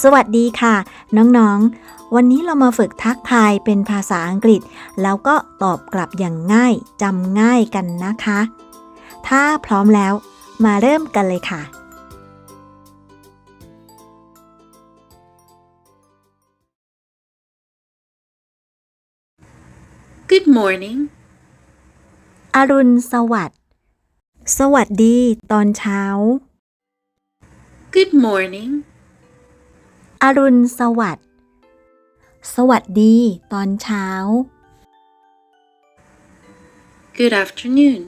สวัสดีค่ะ น้องๆ วันนี้เรามาฝึกทักทายเป็นภาษาอังกฤษ แล้วก็ตอบกลับอย่างง่ายจำง่ายกันนะคะ ถ้าพร้อมแล้ว มาเริ่มกันเลยค่ะ Good morning. อรุณสวัสดิ์สวัสดีตอนเช้า Good morning. อรุณสวัสดิ์ สวัสดีตอนเช้า Good afternoon.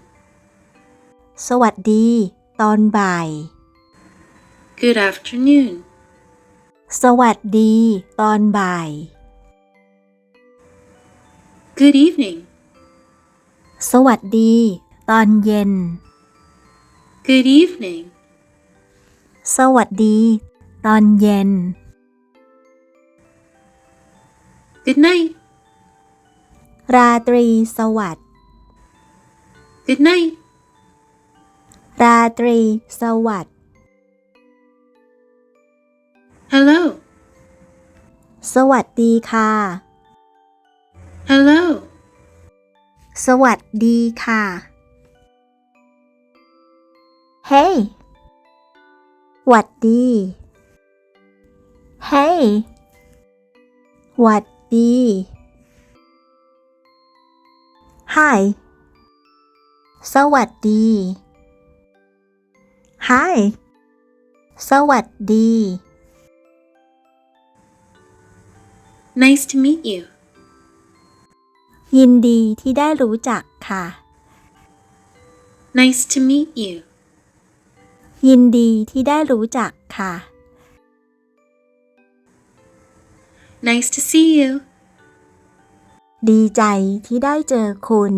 สวัสดี ตอนบ่าย Good afternoon. สวัสดี ตอนบ่าย Good evening. สวัสดี ตอนเย็น Good evening. สวัสดี ตอนเย็น Good night. ราตรีสวัสดิ์ Good night. ราตรีสวัสดิ์ Hello. สวัสดีค่ะ Hello. สวัสดีค่ะ Hey หวัดดี Hey หวัด ดี Hi สวัสดี Hi สวัสดี Nice to meet you. ยินดีที่ได้รู้จักค่ะ Nice to meet you. ยินดีที่ได้รู้จักค่ะ Nice to see you. ดีใจที่ได้เจอคุณ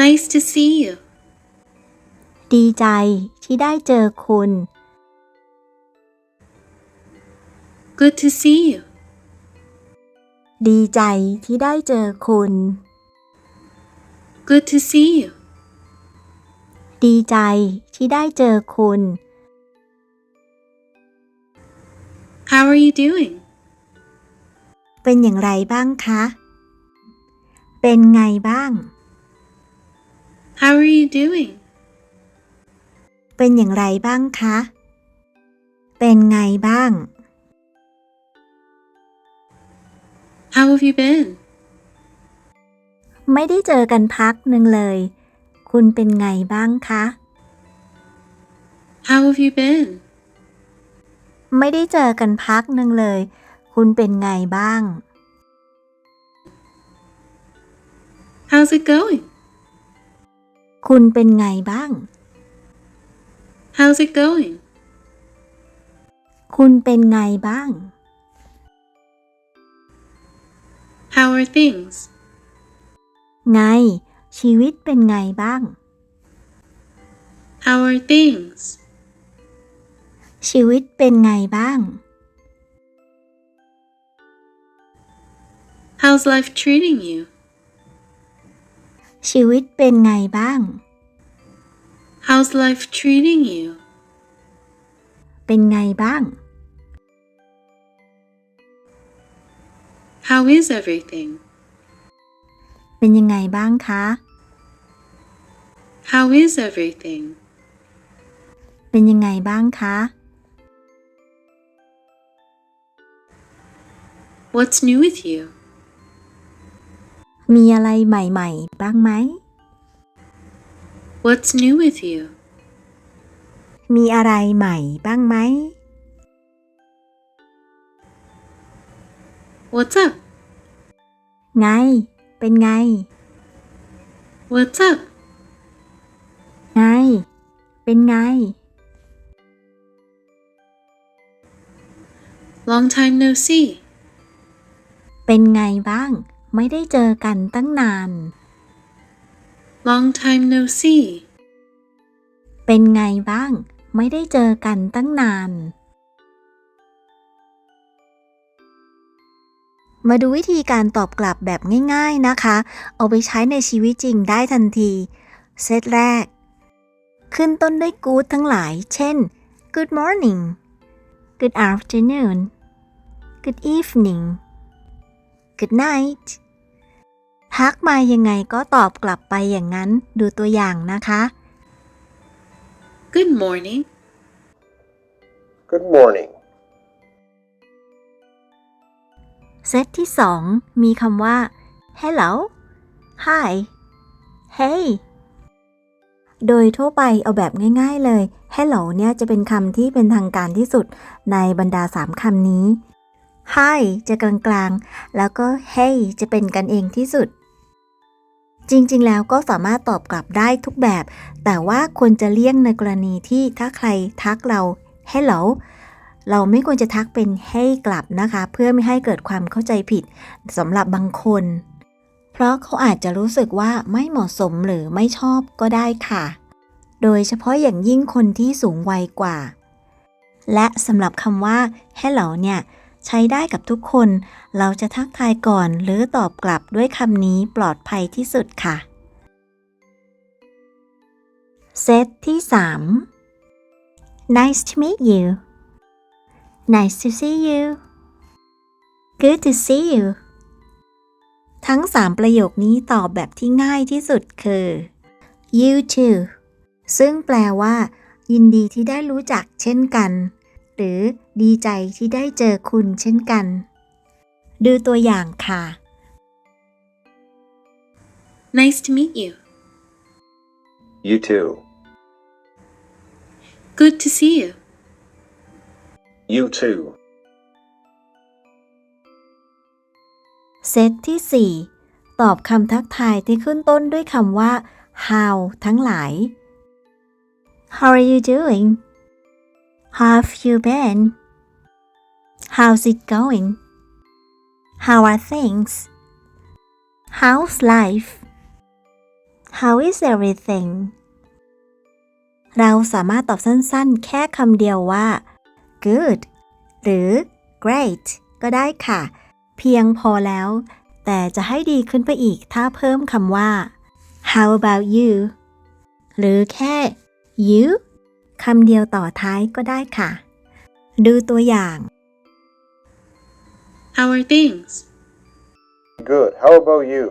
Nice to see you. ดีใจที่ได้เจอคุณ Good to see you. ดีใจที่ได้เจอคุณ Good to see you. ดีใจที่ได้เจอคุณ How are you doing? เป็นอย่างไรบ้างคะ เป็นไงบ้าง How are you doing? เป็นอย่างไรบ้างคะ เป็นไงบ้าง How have you been? ไม่ได้เจอกันพักหนึ่งเลย คุณเป็นไงบ้างคะ How have you been? ไม่ได้เจอกันพักหนึ่งเลย คุณเป็นไงบ้าง How's it going? คุณเป็นไงบ้าง How's it going? คุณเป็นไงบ้าง How are things? ไง ชีวิตเป็นไงบ้าง How are things? ชีวิตเป็นไงบ้าง How's life treating you? ชีวิตเป็นไงบ้าง How's life treating you? เป็นไงบ้าง How is everything? เป็นยังไงบ้างคะ How is everything? เป็นยังไงบ้างคะ What's new with you? มีอะไรใหม่ ๆ บ้างไหม What's new with you? มีอะไรใหม่บ้างไหม What's up? ไง เป็นไง What's up? ไง เป็นไง Long time no see. เป็นไงบ้าง ไม่ได้เจอกันตั้งนาน Long time no see. เป็นไงบ้าง ไม่ได้เจอกันตั้งนาน มาดูวิธีการตอบกลับแบบง่ายๆนะคะ เอาไปใช้ในชีวิตจริงได้ทันที เซตแรก ขึ้นต้นด้วย good ทั้งหลาย เช่น good morning Good afternoon Good evening Good night ทักมายังไงก็ตอบกลับไปอย่างนั้นดูตัวอย่างนะคะ Good morning. Good morning. เซตที่2มีคำว่า hello hi hey โดยทั่วไปเอาแบบง่าย ๆเลย hello เนี่ยจะเป็นคำที่เป็นทางการที่สุดในบรรดา 3คำนี้ hi จะกลางๆ แล้วก็ hey จะเป็นกันเองที่สุด จริงๆ แล้วก็สามารถตอบกลับได้ทุกแบบ แต่ว่าควรจะเลี่ยงในกรณีที่ถ้าใครทักเรา hello เราไม่ควรจะทักเป็น hey กลับนะคะ เพื่อไม่ให้เกิดความเข้าใจผิดสำหรับบางคน เพราะเขาอาจจะรู้สึกว่าไม่เหมาะสมหรือไม่ชอบก็ได้ค่ะ โดยเฉพาะอย่างยิ่งคนที่สูงวัยกว่า และสำหรับคำว่า hello เนี่ย ใช้ได้กับทุกคน เราจะทักทายก่อนหรือตอบกลับด้วยคำนี้ปลอดภัยที่สุดค่ะ เซตที่ 3 Nice to meet you Nice to see you Good to see you ทั้ง 3 ประโยคนี้ตอบแบบที่ง่ายที่สุดคือ you too ซึ่งแปลว่า ยินดีที่ได้รู้จักเช่นกัน หรือดีใจที่ได้เจอคุณเช่นกัน ดูตัวอย่างค่ะ Nice to meet you. You too. Good to see you. You too. เซตที่ 4 ตอบคำทักทายที่ขึ้นต้นด้วยคำว่า how ทั้งหลาย How are you doing? How have you been? How's it going? How are things? How's life? How is everything? เราสามารถตอบสั้นๆ แค่คำเดียวว่า good หรือ great ก็ได้ค่ะ เพียงพอแล้ว แต่จะให้ดีขึ้นไปอีกถ้าเพิ่มคำว่า how about you หรือแค่ you คำเดียวต่อท้ายก็ได้ค่ะ ดูตัวอย่าง How are things? Good. How about you?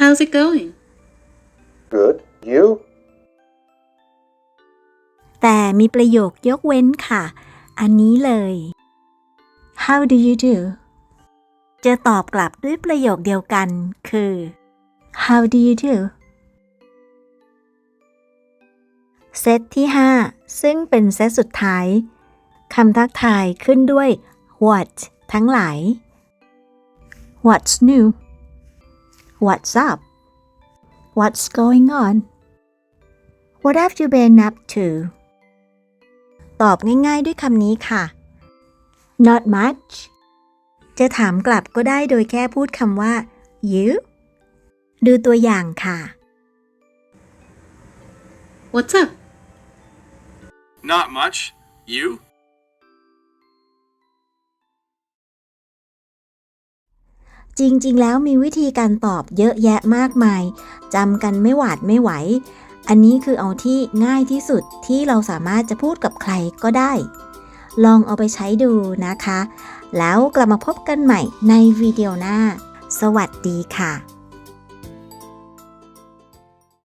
How's it going? Good. You? แต่มีประโยคยกเว้นค่ะ อันนี้เลย How do you do จะตอบกลับด้วยประโยคเดียวกันคือ How do you do เซตที่ 5 ซึ่งเป็นเซตสุดท้ายคำทักทายขึ้นด้วย what ทั้งหลาย What's new What's up What's going on What have you been up to ตอบง่ายๆด้วยคำนี้ค่ะ not much จะถามกลับก็ได้โดยแค่พูดคำว่า you ดูตัวอย่างค่ะ What's up? Not much. You? จริง ๆ แล้วมีวิธีการตอบเยอะแยะมากมายจำกันไม่หวาดไม่ไหว อันนี้คือเอาที่ง่ายที่สุดที่เราสามารถจะพูดกับใครก็ได้ ลองเอาไปใช้ดูนะคะ แล้วกลับมาพบกันใหม่ในวิดีโอหน้า สวัสดีค่ะ